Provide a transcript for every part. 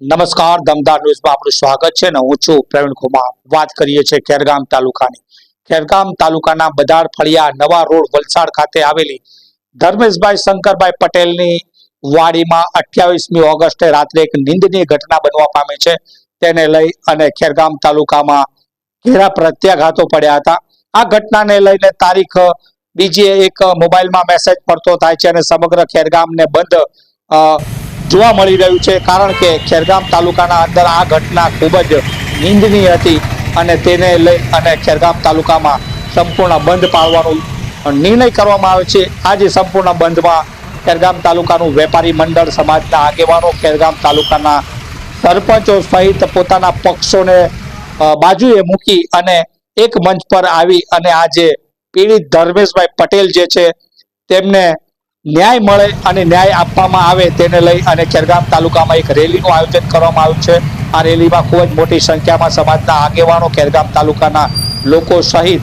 નમસ્કાર, દમદાર ન્યૂઝમાં આપનું સ્વાગત છે ને હું છું પ્રવીણ કુમાર. વાત કરીએ છીએ ખેરગામ તાલુકાની. ખેરગામ તાલુકાના બદાર ફળિયા નવા રોડ વલસાડ ખાતે આવેલી ધર્મેશભાઈ શંકરભાઈ પટેલની વાડીમાં અઠ્યાવીસમી ઓગસ્ટે રાત્રે એક નિંદનીય ઘટના બનવા પામી છે. તેને લઈ અને ખેરગામ તાલુકામાં ઘેરા પ્રત્યાઘાતો પડ્યા હતા. આ ઘટનાને લઈને તારીખ બીજી એક મોબાઈલમાં મેસેજ પડતો થાય છે અને સમગ્ર ખેરગામને બંધ જોવા મળી રહ્યું છે કારણ કે ખેરગામ તાલુકાના અંદર આ ઘટના ખૂબ જ નિંદનીય હતી અને તેને લઈ અને ખેરગામ તાલુકામાં સંપૂર્ણ બંધ પાડવાનો નિર્ણય કરવામાં આવે છે. આજે સંપૂર્ણ બંધમાં ખેરગામ તાલુકાનું વેપારી મંડળ, સમાજના આગેવાનો, ખેરગામ તાલુકાના સરપંચો સહિત પોતાના પક્ષોને બાજુએ મૂકી અને એક મંચ પર આવી અને આજે પીડિત ધર્મેશભાઈ પટેલ જે છે તેમને ન્યાય મળે અને ન્યાય આપવામાં આવે તેને લઈ અને ખેરગામ તાલુકામાં એક રેલીનું આયોજન કરવામાં આવ્યું છે. આ રેલીમાં ખૂબ જ મોટી સંખ્યામાં સમાજના આગેવાનો ખેરગામ તાલુકાના લોકો સહિત,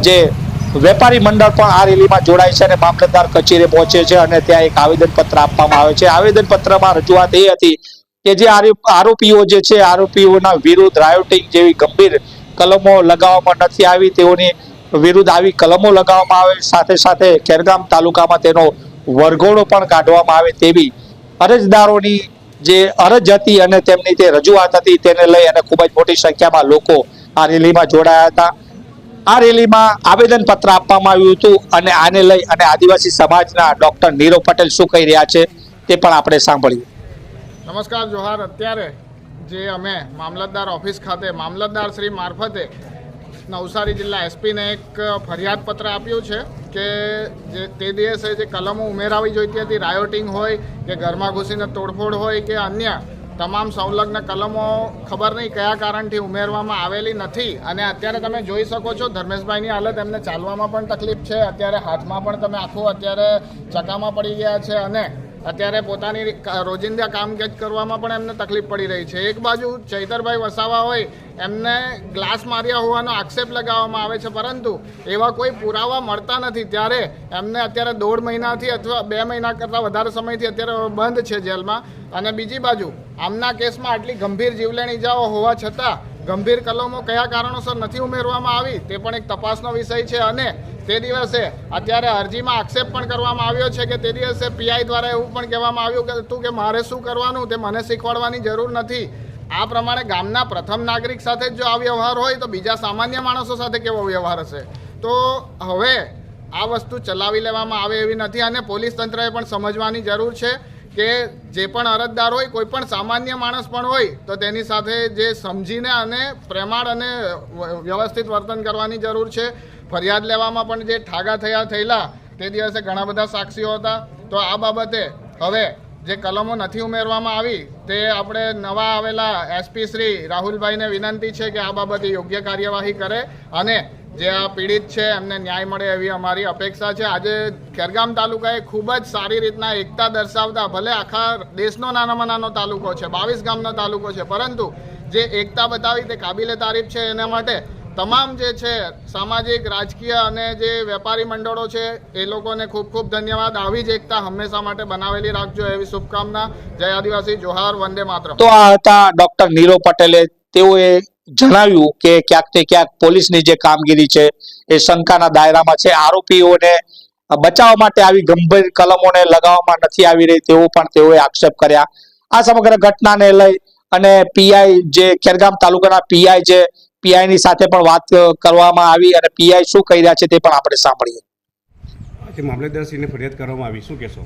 જે વેપારી મંડળ પણ આ રેલીમાં જોડાય છે અને મામલતદાર કચેરી પહોંચે છે અને ત્યાં એક આવેદનપત્ર આપવામાં આવે છે. આવેદનપત્રમાં રજૂઆત એ હતી કે જે આરો- આરોપીઓ જે છે, આરોપીઓના વિરુદ્ધ રાયોટિંગ જેવી ગંભીર કલમો લગાવવામાં નથી આવી. તેઓની વિરુદ્ધ આવી કલમો લગાવવામાં આવે. સાથે સાથે ખેરગામ તાલુકામાં તેનો વરઘોડો પણ કાઢવામાં આવે તેવી અરજદારોની જે અરજ હતી અને તેમની તે રજૂઆત હતી તેને લઈ અને ખૂબ જ મોટી સંખ્યામાં લોકો આ રેલીમાં જોડાયા હતા. આ રેલીમાં આવેદનપત્ર આપવામાં આવ્યું હતું અને આને લઈ અને આદિવાસી સમાજના ડોક્ટર નીરવ પટેલ શું કહી રહ્યા છે તે પણ આપણે સાંભળ્યું નમસ્કાર, જોહાર. અત્યારે જે અમે મામલતદાર ઓફિસ ખાતે મામલતદાર શ્રી મારફતે નવસારી જિલ્લા એસપીને એક ફરિયાદ પત્ર આપ્યું છે કે જે તે દિવસે જે કલમો ઉમેરાવી જોઈતી હતી રાયોટિંગ હોય કે ઘરમાં ઘૂસીને તોડફોડ હોય કે અન્ય તમામ સંલગ્ન કલમો ખબર નહીં કયા કારણથી ઉમેરવામાં આવેલી નથી. અને અત્યારે તમે જોઈ શકો છો ધર્મેશભાઈની હાલત, એમને ચાલવામાં પણ તકલીફ છે, અત્યારે હાથમાં પણ તમે આખું અત્યારે ચકામાં પડી ગયા છે અને અત્યારે પોતાની રોજિંદા કામકાજ કરવામાં પણ એમને તકલીફ પડી રહી છે. એક બાજુ ચૈતરભાઈ વસાવા હોય, એમને ગ્લાસ માર્યા હોવાનો આક્ષેપ લગાવવામાં આવે છે, પરંતુ એવા કોઈ પુરાવા મળતા નથી. ત્યારે એમને અત્યારે દોઢ મહિનાથી અથવા બે મહિના કરતાં વધારે સમયથી અત્યારે બંધ છે જેલમાં. અને બીજી બાજુ, આમના કેસમાં આટલી ગંભીર જીવલેણ ઇજાઓ હોવા છતાં ગંભીર કલમો કયા કારણોસર નથી ઉમેરવામાં આવી, તે પણ એક તપાસનો વિષય છે. અને તે દિવસે અત્યારે અરજીમાં આક્ષેપ પણ કરવામાં આવ્યો છે કે તે દિવસે પીઆઈ દ્વારા એવું પણ કહેવામાં આવ્યું કે હતું કે મારે શું કરવાનું તે મને શીખવાડવાની જરૂર નથી. આ પ્રમાણે ગામના પ્રથમ નાગરિક સાથે જ આ વ્યવહાર હોય તો બીજા સામાન્ય માણસો સાથે કેવો વ્યવહાર હશે? તો હવે આ વસ્તુ ચલાવી લેવામાં આવે એવી નથી અને પોલીસ તંત્રએ પણ સમજવાની જરૂર છે કે જે પણ અરજદાર હોય, કોઈ પણ સામાન્ય માણસ પણ હોય, તો તેની સાથે જે સમજીને અને પ્રેમાળ અને વ્યવસ્થિત વર્તન કરવાની જરૂર છે. ફરિયાદ લેવામાં પણ જે ઠાગા થયા, થયેલા, તે દિવસે ઘણા બધા સાક્ષીઓ હતા. તો આ બાબતે હવે જે કલમો નથી ઉમેરવામાં આવી, તે આપણે નવા આવેલા એસપી શ્રી રાહુલભાઈને વિનંતી છે કે આ બાબતે યોગ્ય કાર્યવાહી કરે અને જે આ પીડિત છે, એમને ન્યાય મળે એવી અમારી અપેક્ષા છે. આજે ખેરગામ તાલુકાએ ખૂબ જ સારી રીતના એકતા દર્શાવતા, ભલે આખા દેશનો નાનામાં નાનો તાલુકો છે, બાવીસ ગામનો તાલુકો છે, પરંતુ જે એકતા બતાવી તે કાબિલે તારીફ છે, એના માટે તમામ જે છે, સામાજિક, રાજકીય અને જે વેપારી મંડળો છે, એ લોકોને ખૂબ ખૂબ ધન્યવાદ. આવી જ એકતા હંમેશા માટે બનાવેલી રાખજો. એવી શુભકામના. જય આદિવાસી, જોહાર, વંદે માત્ર તો આ હતા ડોક્ટર નીરો પટેલે. તેઓએ જણાવ્યું કે ક્યાંક ને ક્યાંક પોલીસની જે કામગીરી છે, એ શંકાના દાયરામાં છે. આરોપીઓને બચાવવા માટે આવી ગંભીર કલમોને લગાવવામાં નથી આવી રહી તેવો પણ તેઓએ આક્ષેપ કર્યા. આ સમગ્ર ઘટનાને લઈ અને પીઆઈ જે ખેરગામ તાલુકાના પીઆઈ જે પીઆઈ ની સાથે પણ વાત કરવામાં આવી અને પીઆઈ શું કહી રહ્યા છે તે પણ આપણે સાંભળીએ. મામલતદારશ્રીને ફરિયાદ કરવામાં આવી, શું કહેશો?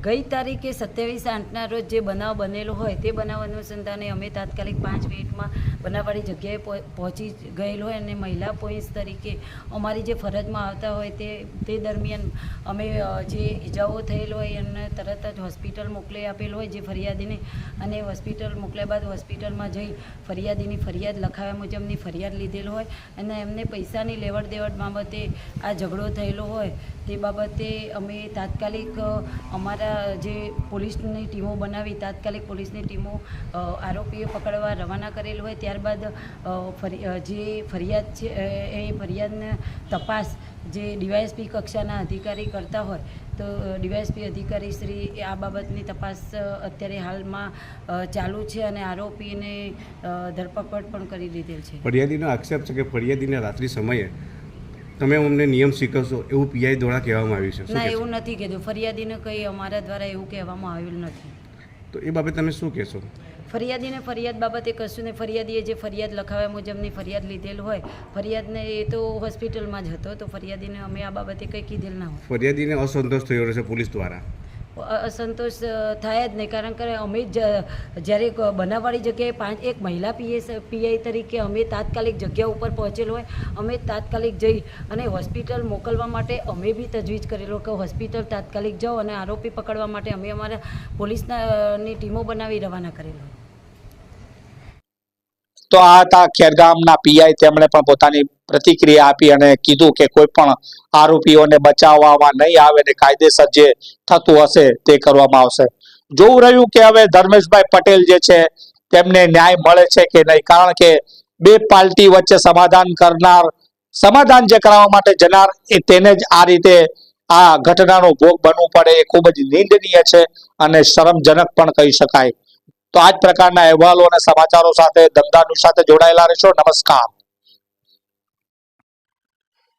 ગઈ તારીખે સત્યાવીસ આઠના રોજ જે બનાવ બનેલો હોય તે બનાવ અનુસંધાને અમે તાત્કાલિક પાંચ મિનિટમાં બનાવવાળી જગ્યાએ પહોંચી ગયેલ હોય અને મહિલા પોલીસ તરીકે અમારી જે ફરજમાં આવતા હોય તે તે દરમિયાન અમે જે ઈજાઓ થયેલ હોય એમને તરત જ હોસ્પિટલ મોકલી આપેલ હોય જે ફરિયાદીને અને હોસ્પિટલ મોકલ્યા બાદ હોસ્પિટલમાં જઈ ફરિયાદીની ફરિયાદ લખાવ્યા મુજબની ફરિયાદ લીધેલ હોય અને એમને પૈસાની લેવડ દેવડ બાબતે આ ઝઘડો થયેલો હોય તે બાબતે અમે તાત્કાલિક અમારા જે પોલીસની ટીમો બનાવી, તાત્કાલિક પોલીસની ટીમો આરોપીઓ પકડવા રવાના કરેલ હોય, ત્યારબાદ જે ફરિયાદ છે, એ ફરિયાદને તપાસ જે ડીવાયએસપી કક્ષાના અધિકારી કરતા હોય, તો ડીવાયએસપી અધિકારી શ્રી આ બાબતની તપાસ અત્યારે હાલમાં ચાલુ છે અને આરોપીને ધરપકડ પણ કરી દીધેલ છે. ફરિયાદીનો આક્ષેપ છે કે ફરિયાદીને રાત્રિ સમયે તમે અમને નિયમ શીખવશો એવું પીઆઈ દ્વારા કહેવામાં આવ્યું છે. ના એવું નથી કીધું. ફરિયાદીને કંઈ અમારા દ્વારા એવું કહેવામાં આવેલું નથી. તો એ બાબતે તમે શું કહેશો? ફરિયાદીને ફરિયાદ બાબતે કશું ને ફરિયાદીએ જે ફરિયાદ લખાવ્યા મુજબની ફરિયાદ લીધેલ હોય ફરિયાદને એ તો હોસ્પિટલમાં જ હતો તો ફરિયાદીને અમે આ બાબતે કંઈ કીધેલ ના હોય. ફરિયાદીને અસંતોષ થયો રહેશે પોલીસ દ્વારા. અસંતોષ થાય જ નહીં. કારણ કે અમે જ જ્યારે બનાવવાળી જગ્યાએ પાંચ, એક મહિલા પીએસ પીઆઈ તરીકે અમે તાત્કાલિક જગ્યા ઉપર પહોંચેલ હોય, અમે તાત્કાલિક જઈ અને હોસ્પિટલ મોકલવા માટે અમે બી તજવીજ કરેલો કે હોસ્પિટલ તાત્કાલિક જાઓ અને આરોપી પકડવા માટે અમે અમારા પોલીસના ટીમો બનાવી રવાના કરેલો. તો આ હતા ખેરગામના પીઆઈ તેમણે પણ પોતાની પ્રતિક્રિયા આપી અને કીધું કે કોઈ પણ આરોપીઓને બચાવવામાં નહીં આવે ને કાયદેસર જે થતું હશે તે કરવામાં આવશે. જોવું રહ્યું કે હવે ધર્મેશભાઈ પટેલ જે છે, તેમને ન્યાય મળે છે કે નહીં? કારણ કે બે પાર્ટી વચ્ચે સમાધાન કરનાર, સમાધાન જે કરાવવા માટે જનાર, એ તેને જ આ રીતે આ ઘટનાનો ભોગ બનવું પડે એ ખૂબ જ નિંદનીય છે અને શરમજનક પણ કહી શકાય. તો આ જ પ્રકારના અહેવાલો અને સમાચારો સાથે ધંધાનું સાથે જોડાયેલા રહેશો. નમસ્કાર.